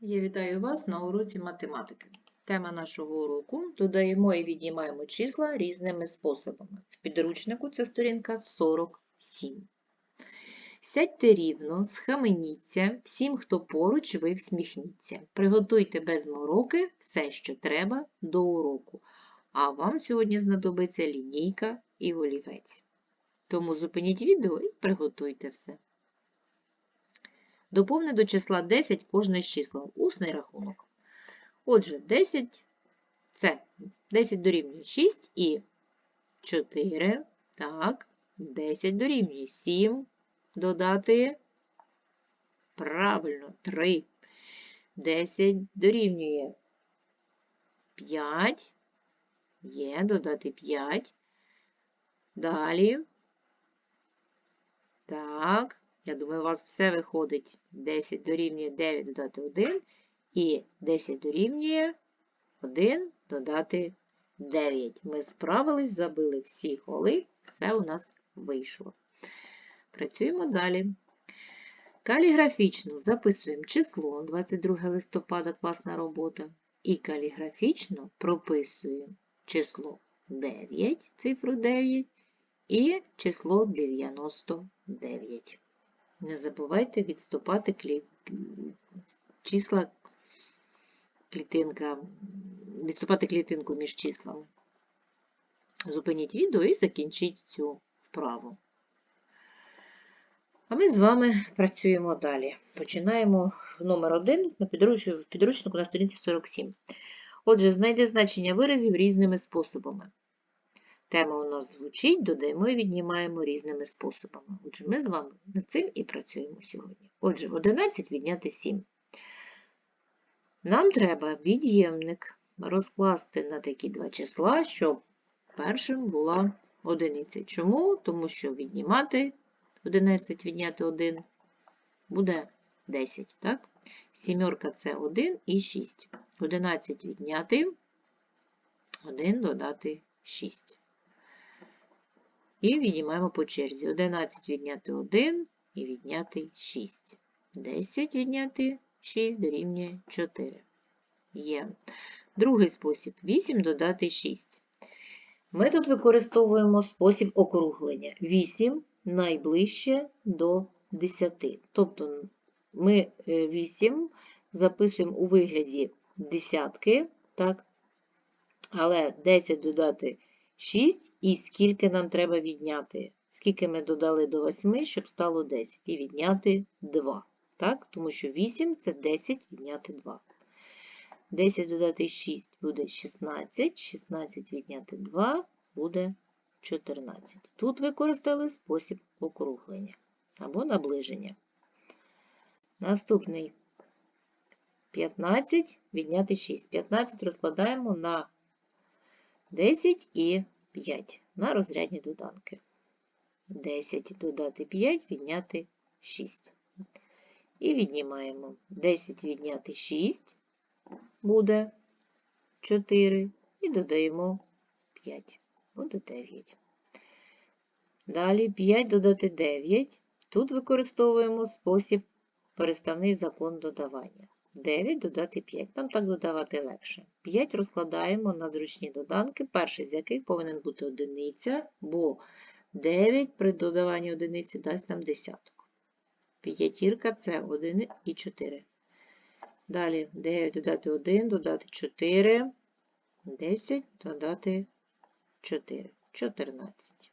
Я вітаю вас на уроці математики. Тема нашого уроку додаємо і віднімаємо числа різними способами. В підручнику це сторінка 47. Сядьте рівно, схаменіться, всім, хто поруч, ви всміхніться. Приготуйте без мороки все, що треба до уроку. А вам сьогодні знадобиться лінійка і олівець. Тому зупиніть відео і приготуйте все. Доповни до числа 10 кожне з числа. Усний рахунок. Отже, 10 це 10 дорівнює 6 і 4. Так, 10 дорівнює 7. Додати. Правильно, 3. 10 дорівнює 5. Є, додати 5. Далі. Так. Я думаю, у вас все виходить. 10 дорівнює 9 додати 1. І 10 дорівнює 1 додати 9. Ми справились, забили всі голи, все у нас вийшло. Працюємо далі. Каліграфічно записуємо число 22 листопада, класна робота. І каліграфічно прописуємо число 9, цифру 9 і число 99. Не забувайте відступати числа клітинка, відступати клітинку між числами. Зупиніть відео і закінчіть цю вправу. А ми з вами працюємо далі. Починаємо номер 1 на підруч... в підручнику на сторінці 47. Отже, знайди значення виразів різними способами. Тема у нас звучить, додаємо і віднімаємо різними способами. Отже, ми з вами над цим і працюємо сьогодні. Отже, 11 відняти 7. Нам треба від'ємник розкласти на такі два числа, щоб першим була одиниця. Чому? Тому що віднімати 11 відняти 1 буде 10. так? Сімерка це 1 і 6. 11 відняти 1 додати 6. І віднімаємо по черзі. 11 відняти 1 і відняти 6. 10 відняти 6 дорівнює 4. Є. Другий спосіб 8 додати 6. Ми тут використовуємо спосіб округлення. 8 найближче до 10. Тобто ми 8 записуємо у вигляді десятки, так? але 10 додати 6 і скільки нам треба відняти. Скільки ми додали до 8, щоб стало 10. І відняти 2. Так? Тому що 8 це 10 відняти 2. 10 додати 6 буде 16, 16 відняти 2 буде 14. Тут використали спосіб округлення або наближення. Наступний 15 відняти 6. 15 розкладаємо на 10 і 5 на розрядні доданки. 10 додати 5, відняти 6. І віднімаємо 10 відняти 6 буде 4. І додаємо 5, буде 9. Далі 5 додати 9. Тут використовуємо спосіб переставний закон додавання. 9 додати 5. Там так додавати легше. 5 розкладаємо на зручні доданки, перший з яких повинен бути одиниця, бо 9 при додаванні одиниці дасть нам десяток. П'ятірка це 1 і 4. Далі 9 додати 1, додати 4, 10 додати 4, 14.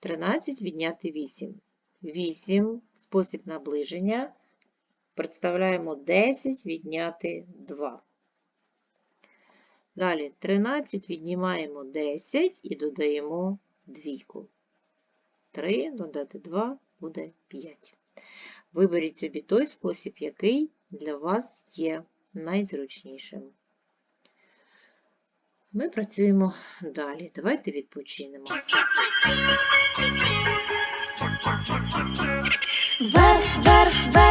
13 відняти 8. 8 спосіб наближення. Представляємо 10 відняти 2. Далі 13 віднімаємо 10 і додаємо двійку. 3 додати 2 буде 5. Виберіть собі той спосіб, який для вас є найзручнішим. Ми працюємо далі. Давайте відпочинемо. Вверх, вверх, вверх,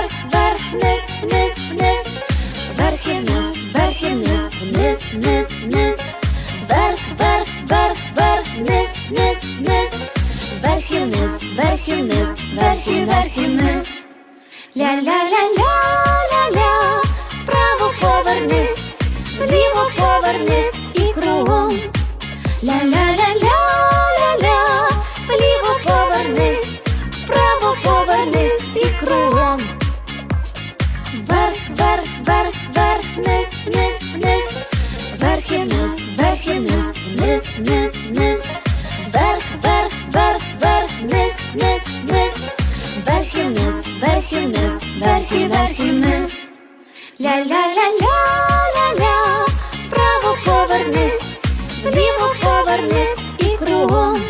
Ля-ля-ля-ля-ля-ля, вправо повернись, вліво повернись і кругом.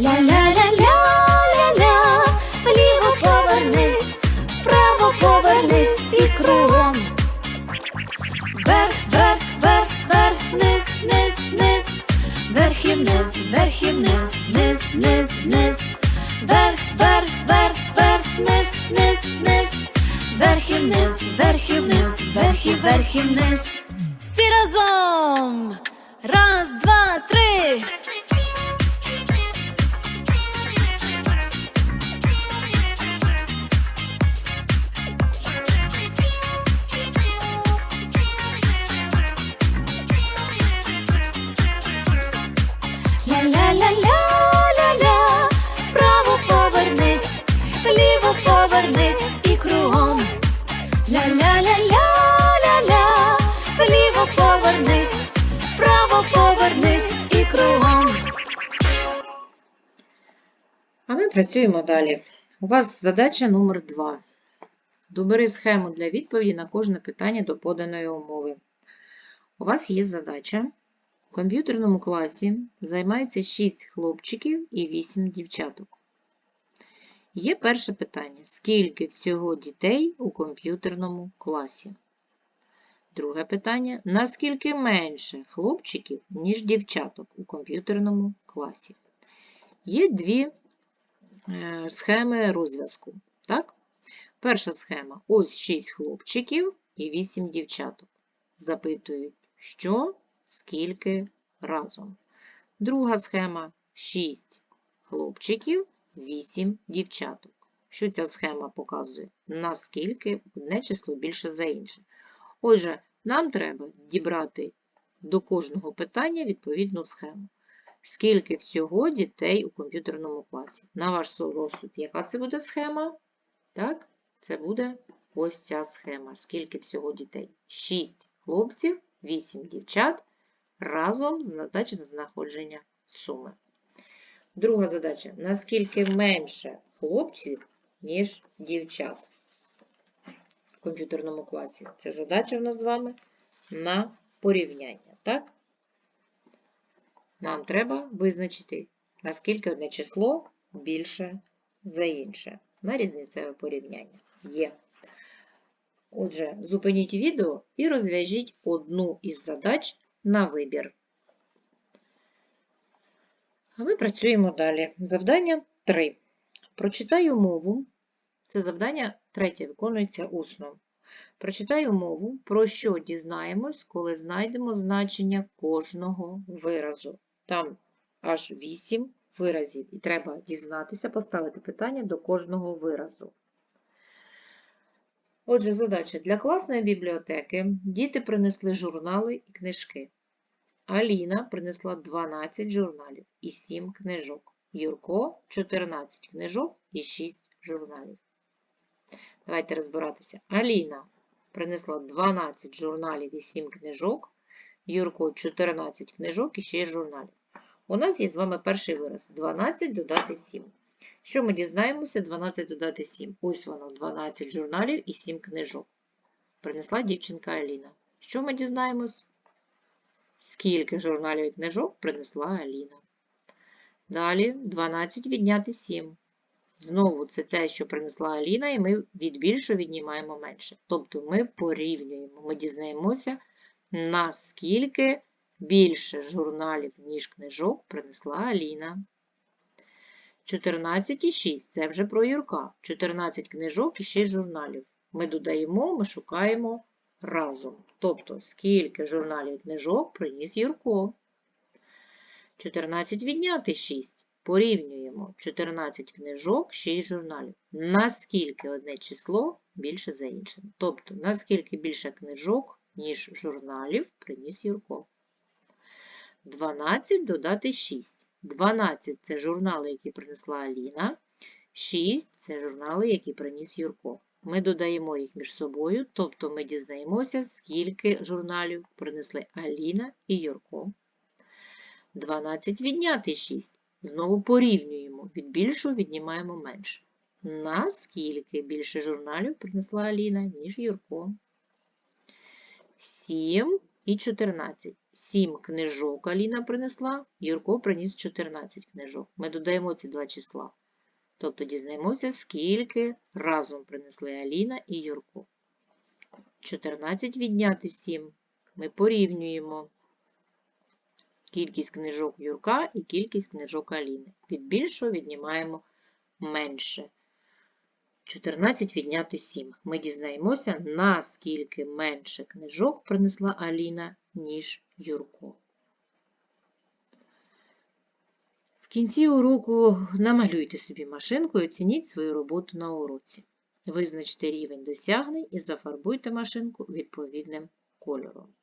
Ля-ля-ля-ля-ля-ля, вліво повернись, вправо повернись і кругом. Вверх, вверх, вверх, вверх, вниз, вниз, вниз, вверх і вниз, вверх і вниз, вниз, вниз, вниз, вверх, вверх, вверх, вверх, вниз, вниз, вниз, вверх і вниз, вверх вниз, вверх і вниз. Всі разом! Раз, два, три! А ми працюємо далі. У вас задача номер 2. Добери схему для відповіді на кожне питання до поданої умови. У вас є задача. У комп'ютерному класі займається 6 хлопчиків і 8 дівчаток. Є перше питання. Скільки всього дітей у комп'ютерному класі? Друге питання. Наскільки менше хлопчиків, ніж дівчаток у комп'ютерному класі? Є дві схеми розв'язку. Так? Перша схема ось 6 хлопчиків і 8 дівчаток. Запитують, що, скільки разом. Друга схема 6 хлопчиків, 8 дівчаток. Що ця схема показує? Наскільки одне число більше за інше. Отже, нам треба дібрати до кожного питання відповідну схему. Скільки всього дітей у комп'ютерному класі? На ваш розсуд, яка це буде схема? Так, це буде ось ця схема. Скільки всього дітей? 6 хлопців, 8 дівчат. Разом задача на знаходження суми. Друга задача. Наскільки менше хлопців, ніж дівчат в комп'ютерному класі? Це задача в нас з вами на порівняння. Так? Нам треба визначити, наскільки одне число більше за інше. На різницеве порівняння є. Отже, зупиніть відео і розв'яжіть одну із задач на вибір. А ми працюємо далі. Завдання 3. Прочитай умову. Це завдання третє виконується усно. Прочитай умову, про що дізнаємось, коли знайдемо значення кожного виразу. Там аж 8 виразів, і треба дізнатися, поставити питання до кожного виразу. Отже, задача для класної бібліотеки діти принесли журнали і книжки. Аліна принесла 12 журналів і 7 книжок. Юрко 14 книжок і 6 журналів. Давайте розбиратися. Аліна принесла 12 журналів і 7 книжок. Юрко 14 книжок і 6 журналів. У нас є з вами перший вираз. 12 додати 7. Що ми дізнаємося? 12 додати 7. Ось воно, 12 журналів і 7 книжок. Принесла дівчинка Аліна. Що ми дізнаємось? Скільки журналів і книжок принесла Аліна. Далі 12 відняти 7. Знову це те, що принесла Аліна, і ми від більшого віднімаємо менше. Тобто ми порівнюємо, ми дізнаємося, наскільки більше журналів, ніж книжок, принесла Аліна. 14 і 6 це вже про Юрка. 14 книжок і 6 журналів. Ми додаємо, ми шукаємо разом. Тобто, скільки журналів і книжок приніс Юрко. 14 відняти 6. Порівнюємо 14 книжок, 6 журналів. Наскільки одне число більше за інше. Тобто, наскільки більше книжок, ніж журналів, приніс Юрко. 12 додати 6. 12 це журнали, які принесла Аліна. 6 це журнали, які приніс Юрко. Ми додаємо їх між собою, тобто ми дізнаємося, скільки журналів принесли Аліна і Юрко. 12 відняти 6. Знову порівнюємо. Від більшого віднімаємо менше. Наскільки більше журналів принесла Аліна, ніж Юрко? 7 і 14. 7 книжок Аліна принесла, Юрко приніс 14 книжок. Ми додаємо ці два числа. Тобто дізнаємося, скільки разом принесли Аліна і Юрко. 14 відняти 7. Ми порівнюємо кількість книжок Юрка і кількість книжок Аліни. Від більшого віднімаємо менше. 14 відняти 7. Ми дізнаємося, наскільки менше книжок принесла Аліна, ніж Юрко. В кінці уроку намалюйте собі машинку і оцініть свою роботу на уроці. Визначте рівень досягнень і зафарбуйте машинку відповідним кольором.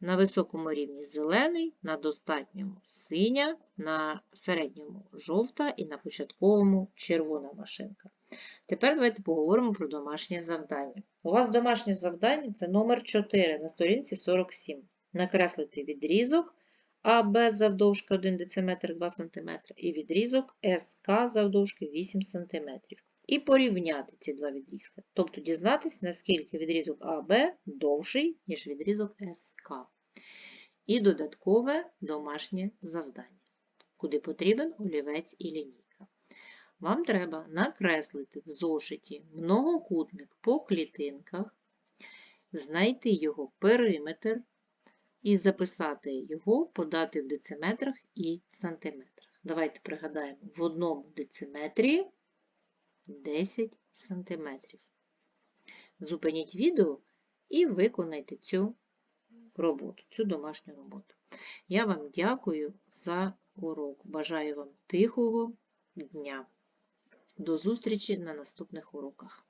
На високому рівні зелений, на достатньому синя, на середньому жовта і на початковому червона машинка. Тепер давайте поговоримо про домашнє завдання. У вас домашнє завдання це номер 4 на сторінці 47. Накреслити відрізок АБ завдовжки 1 дециметр 2 см і відрізок СК завдовжки 8 см. І порівняти ці два відрізки. Тобто дізнатись, наскільки відрізок АБ довший, ніж відрізок СК. І додаткове домашнє завдання, куди потрібен олівець і лінійка. Вам треба накреслити в зошиті многокутник по клітинках, знайти його периметр і записати його, подати в дециметрах і сантиметрах. Давайте пригадаємо, в одному дециметрі 10 см. Зупиніть відео і виконайте цю роботу, цю домашню роботу. Я вам дякую за урок. Бажаю вам тихого дня. До зустрічі на наступних уроках.